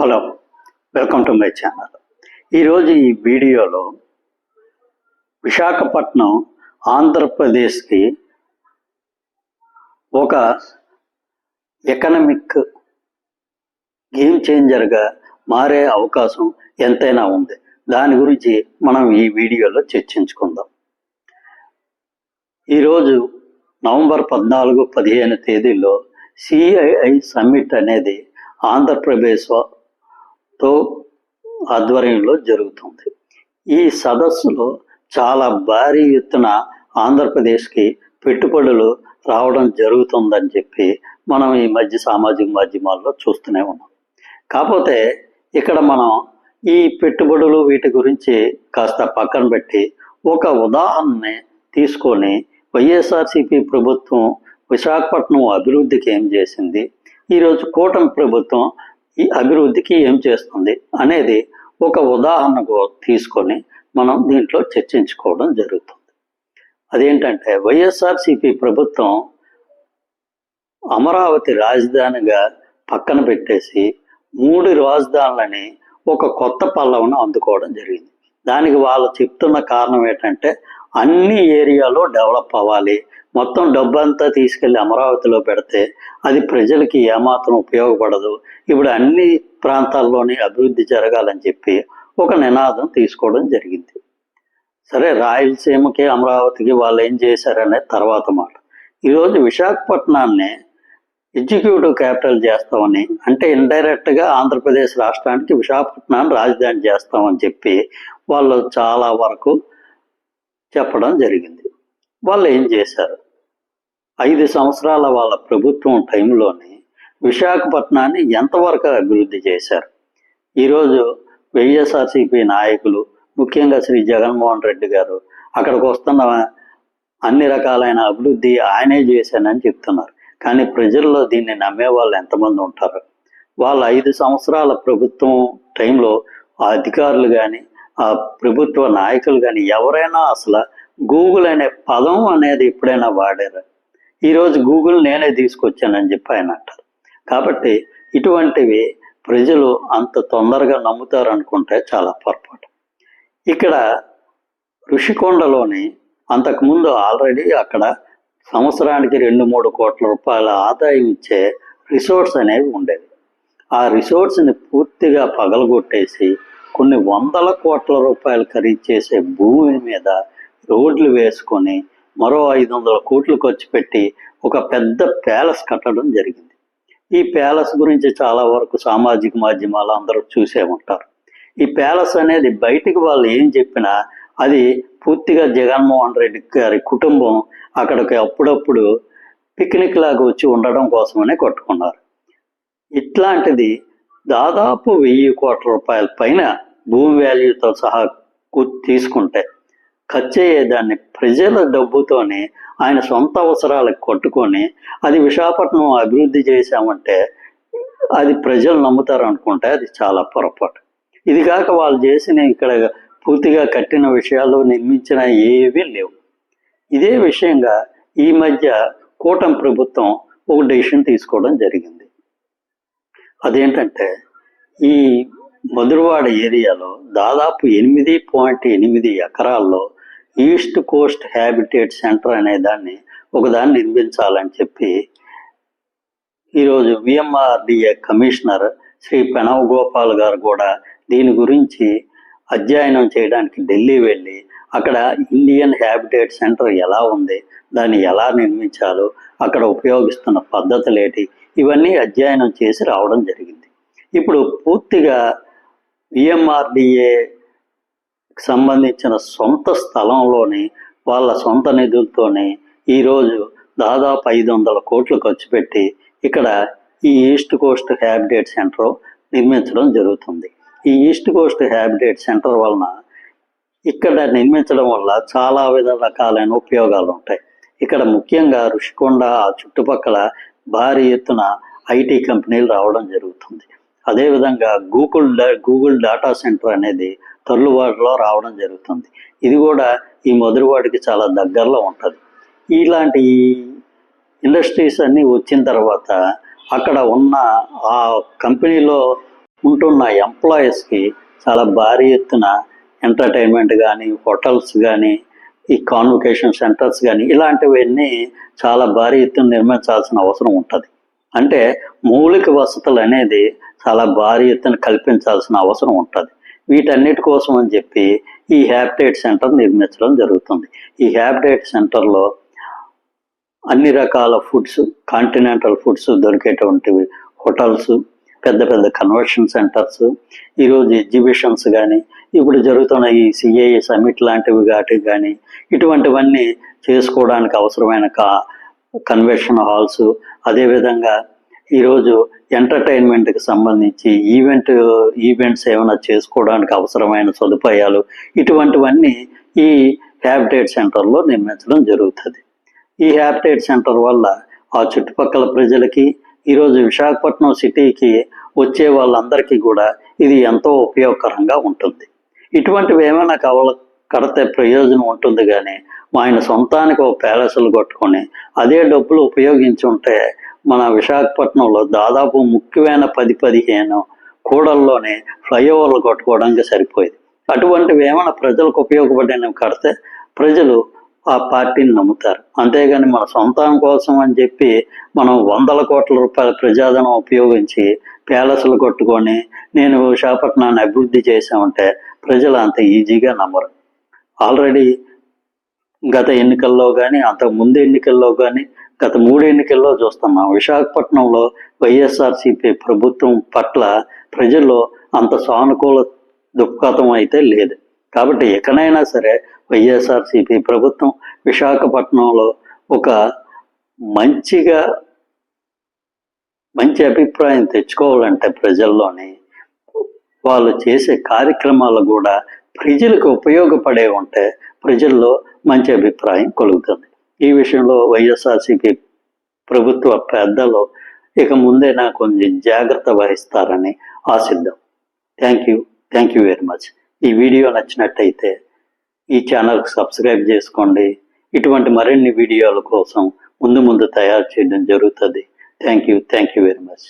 Hello welcome to my channel. ఈరోజు ఈ వీడియోలో విశాఖపట్నం ఆంధ్రప్రదేశ్కి ఒక ఎకనమిక్ గేమ్ చేంజర్గా మారే అవకాశం ఎంతైనా ఉంది. దాని గురించి మనం ఈ వీడియోలో చర్చించుకుందాం. ఈరోజు నవంబర్ పద్నాలుగు పదిహేను తేదీలో సిఐఐ సమ్మిట్ అనేది ఆంధ్రప్రదేశ్ తో ఆధ్వర్యంలో జరుగుతుంది. ఈ సదస్సులో చాలా భారీ ఎత్తున ఆంధ్రప్రదేశ్కి పెట్టుబడులు రావడం జరుగుతుందని చెప్పి మనం ఈ మధ్య సామాజిక మాధ్యమాల్లో చూస్తూనే ఉన్నాం. కాకపోతే ఇక్కడ మనం ఈ పెట్టుబడులు వీటి గురించి కాస్త పక్కన పెట్టి ఒక ఉదాహరణని తీసుకొని వైఎస్ఆర్సిపి ప్రభుత్వం విశాఖపట్నం అభివృద్ధికి ఏం చేసింది? ఈరోజు కూటమి ప్రభుత్వం ఈ అభివృద్ధికి ఏం చేస్తుంది అనేది ఒక ఉదాహరణకు తీసుకొని మనం దీంట్లో చర్చించుకోవడం జరుగుతుంది. అదేంటంటే వైఎస్ఆర్సిపి ప్రభుత్వం అమరావతి రాజధానిగా పక్కన పెట్టేసి మూడు రాజధానులని ఒక కొత్త పల్లవును అందుకోవడం జరిగింది. దానికి వాళ్ళు చెప్తున్న కారణం ఏంటంటే అన్ని ఏరియాలో డెవలప్ అవ్వాలి. మొత్తం డబ్బంతా తీసుకెళ్ళి అమరావతిలో పెడితే అది ప్రజలకి ఏమాత్రం ఉపయోగపడదు. ఇప్పుడు అన్ని ప్రాంతాల్లోనే అభివృద్ధి జరగాలని చెప్పి ఒక నినాదం తీసుకోవడం జరిగింది. సరే రాయలసీమకి అమరావతికి వాళ్ళు ఏం చేశారనే తర్వాత మాట. ఈరోజు విశాఖపట్నాన్ని ఎగ్జిక్యూటివ్ క్యాపిటల్ చేస్తామని అంటే ఇండైరెక్ట్గా ఆంధ్రప్రదేశ్ రాష్ట్రానికి విశాఖపట్నాన్ని రాజధాని చేస్తామని చెప్పి వాళ్ళు చాలా వరకు చెప్పడం జరిగింది. వాళ్ళు ఏం చేశారు? ఐదు సంవత్సరాల వాళ్ళ ప్రభుత్వం టైంలోని విశాఖపట్నాన్ని ఎంతవరకు అభివృద్ధి చేశారు? ఈరోజు వైఎస్ఆర్సీపీ నాయకులు ముఖ్యంగా శ్రీ జగన్మోహన్ రెడ్డి గారు అక్కడికి వస్తున్న అన్ని రకాలైన అభివృద్ధి ఆయనే చేశానని చెప్తున్నారు. కానీ ప్రజల్లో దీన్ని నమ్మే వాళ్ళు ఎంతమంది ఉంటారు? వాళ్ళ ఐదు సంవత్సరాల ప్రభుత్వం టైంలో అధికారులు కానీ ఆ ప్రభుత్వ నాయకులు కానీ ఎవరైనా అసలు గూగుల్ అనే పదం అనేది ఎప్పుడైనా వాడారు? ఈరోజు గూగుల్ నేనే తీసుకొచ్చానని చెప్పి ఆయన అంటారు. కాబట్టి ఇటువంటివి ప్రజలు అంత తొందరగా నమ్ముతారు అనుకుంటే చాలా పొరపాటు. ఇక్కడ ఋషికొండలోని అంతకుముందు ఆల్రెడీ అక్కడ సంవత్సరానికి రెండు మూడు కోట్ల రూపాయల ఆదాయం ఇచ్చే రిసోర్ట్స్ అనేవి ఉండేవి. ఆ రిసోర్ట్స్ని పూర్తిగా పగలగొట్టేసి కొన్ని వందల కోట్ల రూపాయలు ఖరీదు చేసే భూమి మీద రోడ్లు వేసుకొని మరో ఐదు వందల కోట్లు ఖర్చు పెట్టి ఒక పెద్ద ప్యాలెస్ కట్టడం జరిగింది. ఈ ప్యాలెస్ గురించి చాలా వరకు సామాజిక మాధ్యమాలు అందరూ చూసే ఉంటారు. ఈ ప్యాలెస్ అనేది బయటికి వాళ్ళు ఏం చెప్పినా అది పూర్తిగా జగన్మోహన్ రెడ్డి గారి కుటుంబం అక్కడికి అప్పుడప్పుడు పిక్నిక్ లాగా వచ్చి ఉండడం కోసమనే కట్టుకున్నారు. ఇట్లాంటిది దాదాపు వెయ్యి కోట్ల రూపాయల పైన భూమి వాల్యూతో సహా కు- తీసుకుంటే ఖర్చు అయ్యేదాన్ని ప్రజల డబ్బుతోనే ఆయన సొంత అవసరాలకు కొట్టుకొని అది విశాఖపట్నం అభివృద్ధి చేశామంటే అది ప్రజలు నమ్ముతారు అనుకుంటే అది చాలా పొరపాటు. ఇది కాక వాళ్ళు చేసిన ఇక్కడ పూర్తిగా కట్టిన విషయాలు నిర్మించిన ఏవీ లేవు. ఇదే విషయంగా ఈ మధ్య కూటమి ప్రభుత్వం ఒక డెసిషన్ తీసుకోవడం జరిగింది. అదేంటంటే ఈ మధురవాడ ఏరియాలో దాదాపు ఎనిమిది పాయింట్ ఎనిమిది ఎకరాల్లో ఈస్ట్ కోస్ట్ హ్యాబిటేట్ సెంటర్ అనే దాన్ని ఒకదాన్ని నిర్మించాలని చెప్పి ఈరోజు విఎంఆర్డిఏ కమిషనర్ శ్రీ ప్రణవ్ గోపాల్ గారు కూడా దీని గురించి అధ్యయనం చేయడానికి ఢిల్లీ వెళ్ళి అక్కడ ఇండియన్ హ్యాబిటేట్ సెంటర్ ఎలా ఉంది దాన్ని ఎలా నిర్మించాలో అక్కడ ఉపయోగిస్తున్న పద్ధతులు ఏంటి ఇవన్నీ అధ్యయనం చేసి రావడం జరిగింది. ఇప్పుడు పూర్తిగా విఎంఆర్డిఏ సంబంధించిన సొంత స్థలంలోని వాళ్ళ సొంత నిధులతోనే ఈరోజు దాదాపు ఐదు వందల కోట్లు ఖర్చు పెట్టి ఇక్కడ ఈ ఈస్ట్ కోస్ట్ హ్యాబిటేట్ సెంటర్ నిర్మించడం జరుగుతుంది. ఈ ఈస్ట్ కోస్ట్ హ్యాబిటేట్ సెంటర్ వలన ఇక్కడ నిర్మించడం వల్ల చాలా విధ రకాలైన ఉపయోగాలు ఉంటాయి. ఇక్కడ ముఖ్యంగా ఋషికొండ ఆ చుట్టుపక్కల భారీ ఎత్తున ఐటీ కంపెనీలు రావడం జరుగుతుంది. అదేవిధంగా గూగుల్ డా గూగుల్ డేటా సెంటర్ అనేది తొర్లువాడలో రావడం జరుగుతుంది. ఇది కూడా ఈ మొదటివాడికి చాలా దగ్గరలో ఉంటుంది. ఇలాంటి ఇండస్ట్రీస్ అన్నీ వచ్చిన తర్వాత అక్కడ ఉన్న ఆ కంపెనీలో ఉంటున్న ఎంప్లాయీస్కి చాలా భారీ ఎత్తున ఎంటర్టైన్మెంట్ కానీ హోటల్స్ కానీ ఈ కాన్వకేషన్ సెంటర్స్ కానీ ఇలాంటివన్నీ చాలా భారీ ఎత్తున నిర్మించాల్సిన అవసరం ఉంటుంది. అంటే మౌలిక వసతులు అనేది చాలా భారీ ఎత్తున కల్పించాల్సిన అవసరం ఉంటుంది. వీటన్నిటి కోసం అని చెప్పి ఈ హ్యాబిటేట్ సెంటర్ నిర్మించడం జరుగుతుంది. ఈ హ్యాబిటేట్ సెంటర్లో అన్ని రకాల ఫుడ్స్ కాంటినెంటల్ ఫుడ్స్ దొరికేటువంటివి హోటల్స్ పెద్ద పెద్ద కన్వర్షన్ సెంటర్స్ ఈరోజు ఎగ్జిబిషన్స్ కానీ ఇప్పుడు జరుగుతున్న ఈ సిఏఏ సమిట్ లాంటివి వాటికి కానీ ఇటువంటివన్నీ చేసుకోవడానికి అవసరమైన కా కన్వెన్షన్ హాల్స్ అదేవిధంగా ఈరోజు ఎంటర్టైన్మెంట్కి సంబంధించి ఈవెంట్ ఈవెంట్స్ ఏమైనా చేసుకోవడానికి అవసరమైన సదుపాయాలు ఇటువంటివన్నీ ఈ హ్యాబిటేట్ సెంటర్లో నిర్మించడం జరుగుతుంది. ఈ హ్యాబిటేట్ సెంటర్ వల్ల ఆ చుట్టుపక్కల ప్రజలకి ఈరోజు విశాఖపట్నం సిటీకి వచ్చే వాళ్ళందరికీ కూడా ఇది ఎంతో ఉపయోగకరంగా ఉంటుంది. ఇటువంటివి ఏమైనా కవల కడితే ప్రయోజనం ఉంటుంది కానీ మా ఆయన సొంతానికి ఒక ప్యాలెస్లు కొట్టుకొని అదే డబ్బులు ఉపయోగించి ఉంటే మన విశాఖపట్నంలో దాదాపు ముఖ్యమైన పది పదిహేను కూడల్లోనే ఫ్లైఓవర్లు కొట్టుకోవడానికి సరిపోయేది. అటువంటివి ఏమైనా ప్రజలకు ఉపయోగపడినవి కడితే ప్రజలు ఆ పార్టీని నమ్ముతారు. అంతేగాని మన సొంతం కోసం అని చెప్పి మనం వందల కోట్ల రూపాయల ప్రజాధనం ఉపయోగించి ప్యాలెస్లు కొట్టుకొని నేను విశాఖపట్నాన్ని అభివృద్ధి చేశామంటే ప్రజలు అంత ఈజీగా నమ్మరు. ఆల్రెడీ గత ఎన్నికల్లో కానీ అంత ముందు ఎన్నికల్లో కానీ గత మూడు ఎన్నికల్లో చూస్తున్నాం విశాఖపట్నంలో వైఎస్ఆర్సీపీ ప్రభుత్వం పట్ల ప్రజల్లో అంత సానుకూల దృక్పథం అయితే లేదు. కాబట్టి ఎక్కడైనా సరే వైఎస్ఆర్సీపీ ప్రభుత్వం విశాఖపట్నంలో ఒక మంచిగా మంచి అభిప్రాయం తెచ్చుకోవాలంటే ప్రజల్లోని వాళ్ళు చేసే కార్యక్రమాలు కూడా ప్రజలకు ఉపయోగపడే ఉంటే ప్రజల్లో మంచి అభిప్రాయం కలుగుతుంది. ఈ విషయంలో వైఎస్ఆర్సీపీ ప్రభుత్వ పెద్దలు ఇక ముందే నాకు కొంచెం జాగ్రత్త వహిస్తారని ఆశిద్దాం. Thank you thank you very much ఈ వీడియో నచ్చినట్టయితే ఈ ఛానల్కి సబ్స్క్రైబ్ చేసుకోండి. ఇటువంటి మరిన్ని వీడియోల కోసం ముందు ముందు తయారు చేయడం జరుగుతుంది. Thank you thank you very much